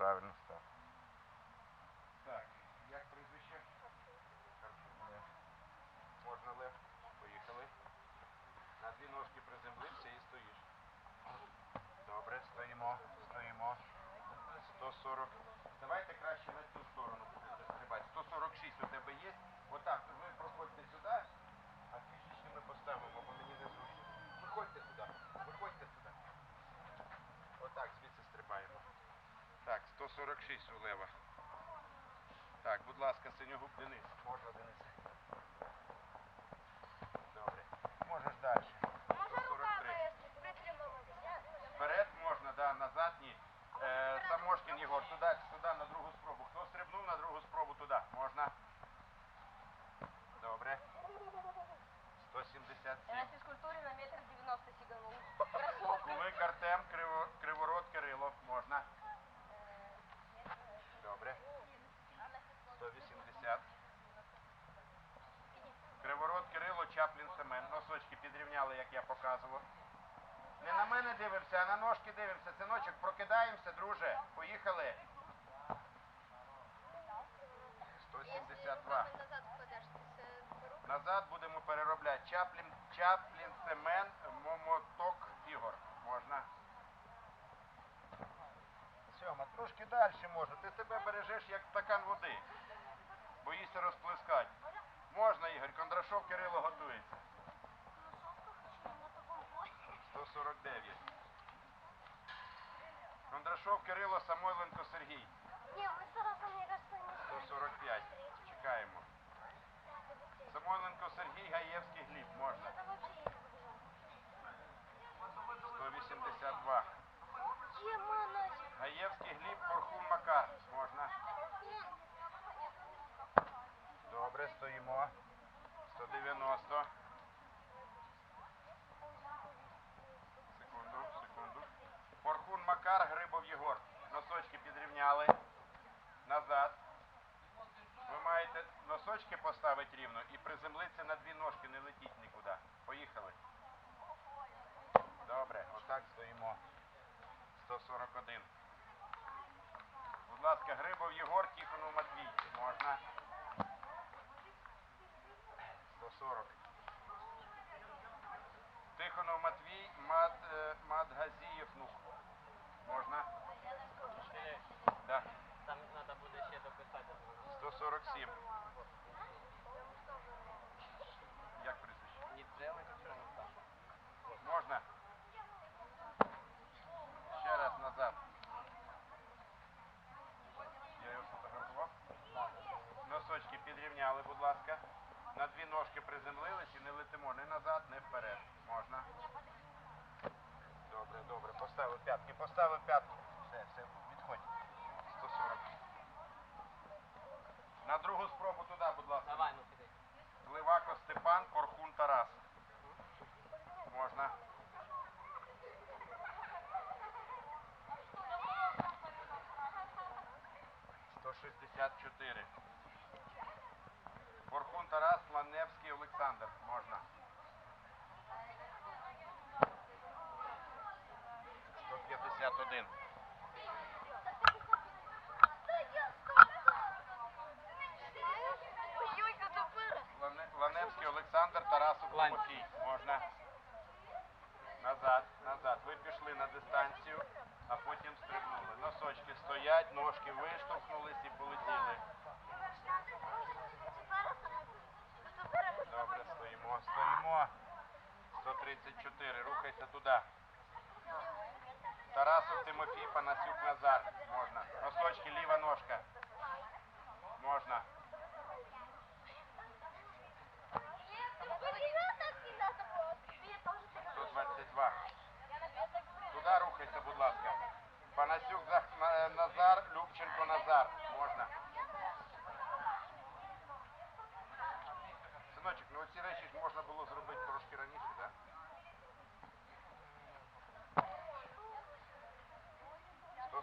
правильно став. Так, як прізвище? Можна лев. Поїхали. На дві ножки приземлився і стоїш. Добре, стоїмо, стоїмо. 140. Давайте краще на цю сторону будете стрибати. 146 у тебе є. Отак, ви проходьте сюди, а фішечки ми поставимо, бо мені не зручно. Виходьте сюди. Отак, звідси стрибаємо. Так, 146 у лева. Так, будь ласка, синьогуб Денис. Можна, Денис. Добре. Можеш далі. Може 143. руками притримуватися? Вперед можна, да, назад ні. Е, Самошкін Єгор, туди, туди на другу спробу. Хто стрибнув на другу спробу туди? Можна. Добре. 177. Я на фізкультурі на метр 90 сіганув. Кросовки. Кулик Артем, Криво, Криворот Кирило. Можна. Добре. 180. Криворот Кирило, Чаплін Семен. Носочки підрівняли, як я показував. Не на мене дивимося, а на ножки дивимося. Синочок, прокидаємося, друже. Поїхали. 172. Назад будемо переробляти. Чаплін, Чаплін Семен, Момоток Ігор. Можна. Сьома, трошки далі можна. Ти себе бережеш як стакан води. Боїшся розплескати. Можна, Ігор. Кондрашов Кирило готується. 149. Кондрашов Кирило, Самойленко Сергій. Ні, ми зараз мені кажется, не 145. Чекаємо. Самойленко Сергій, Гаєвський Гліб. Можна. Це вообще не побіжав. 182. Є моназик. Гаєвський Гліб, Порхун Макар. Можна. Добре, стоїмо. 190. Секунду, секунду. Порхун Макар, Грибов Єгор. Носочки підрівняли. Назад. Ви маєте носочки поставити рівно і приземлитися на дві ножки, не летіть нікуди. Поїхали. Добре, отак стоїмо. 141. Будь ласка, Грибов Єгор, Тихонов Матвій. Можна. 140. Тихонов Матвій, Мад, е, Мадгазієв Нух. Можна? Да. Там треба буде ще дописати. 147. Як прізвище? Можна? Ще раз назад. Я його сфотографував. Підрівняли, будь ласка. На дві ножки приземлились і не летимо ні назад, ні вперед. Можна? Добре, добре. Поставив п'ятки, поставив п'ятки. Все, все, відходь. 140. На другу спробу туди, будь ласка. Давай, ну піди. Гливако Степан, Корхун Тарас. Можна. Сто шістдесят чотири. Корхун Тарас, Ланевський Олександр. Можна. Сто п'ятдесят один. Ланевський Олександр, Тарасов Лань. Можна. Назад, назад. Ви пішли на дистанцію, а потім стрибнули. Носочки стоять, ножки виштовхнулись і полетіли. Добре, стоїмо, стоїмо. 134, рухайся туди. Тарасов Тимофій, Панасюк Назар. Можна. Носочки, ліва ножка. Можна.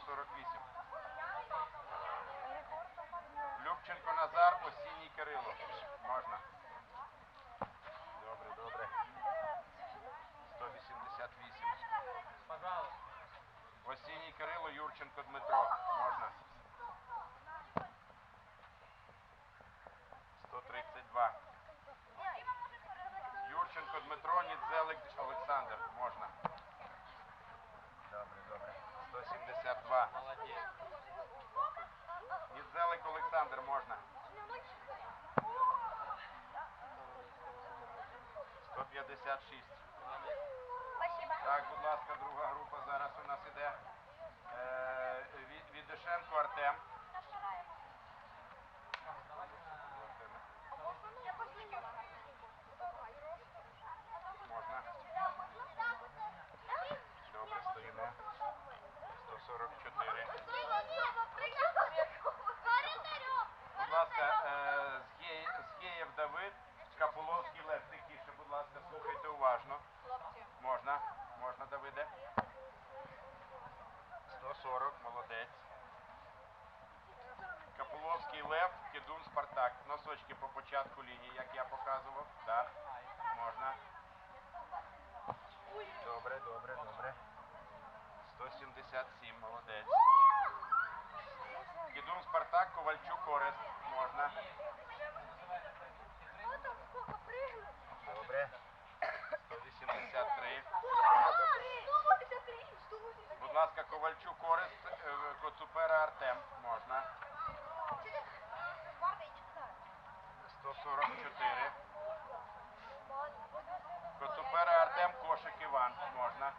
48. Любченко Назар, осінній Кирило. Можна. Добре, добре. 188. Осінній Кирило, Юрченко Дмитро. Можна. 156. Спасибо. Так, будь ласка, друга група зараз у нас іде. Е, Від- Артем. Можна. Добре, стоїмо. 144. Будь ласка, е, Згє- Згєєв Давид, Капуловський Лев. Тихіше, будь ласка, слухайте уважно. Можна, можна, Давиде. 140, молодець. Капуловський Лев, Кедун Спартак. Носочки по початку лінії, як я показував. Так, можна. Добре, добре, добре. 177, молодець. Кедун Спартак, Ковальчук Орест. Можна. Добре. 183. Будь ласка, Ковальчук Орест, е, Коцупера Артем. Можна. 144. Коцупера Артем, Кошик Іван. Можна.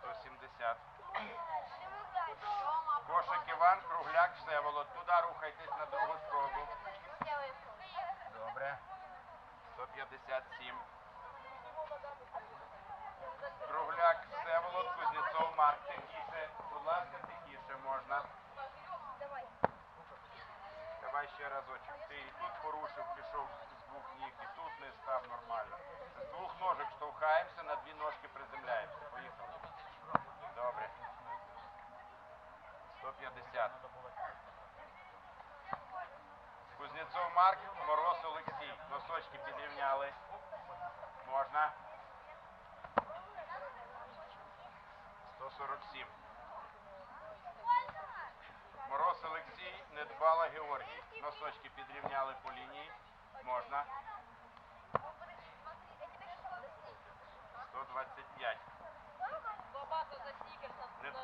170. Кошик Іван, Кругляк, Всеволод. Туди рухайтесь на другу спробу. Добре. 157. Кругляк, Всеволод, Кузнєцов, Марк. Тихіше. Будь ласка, тихіше можна. Давай ще разочок. Ти і тут порушив, пішов з двох ніг, і тут не став нормально. З двох ножок штовхаємося, на дві ножки приземляємося. Поїхали. Добре. 150. Кузнєцов Марк, Мороз Олексій. Носочки підрівняли. Можна. 147. Мороз Олексій, Недбала Георгій. Носочки підрівняли по лінії. Можна. 125. Недбала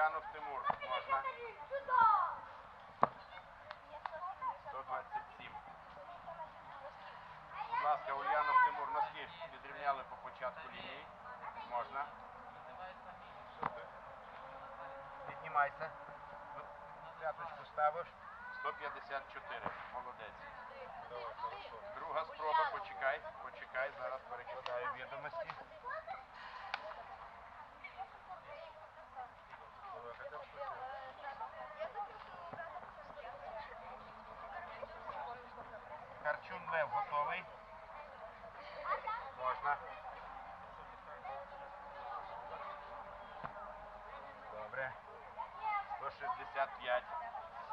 Ульянов Тимур. Можна. 127. Будь ласка, Ульянов Тимур, носки відрівняли по початку лінії. Можна. Піднімайся. П'яточку ставиш. 154. Молодець. Друга спроба, почекай, почекай, зараз перекладаю відомості. Лев готовий? Можна. Добре. 165.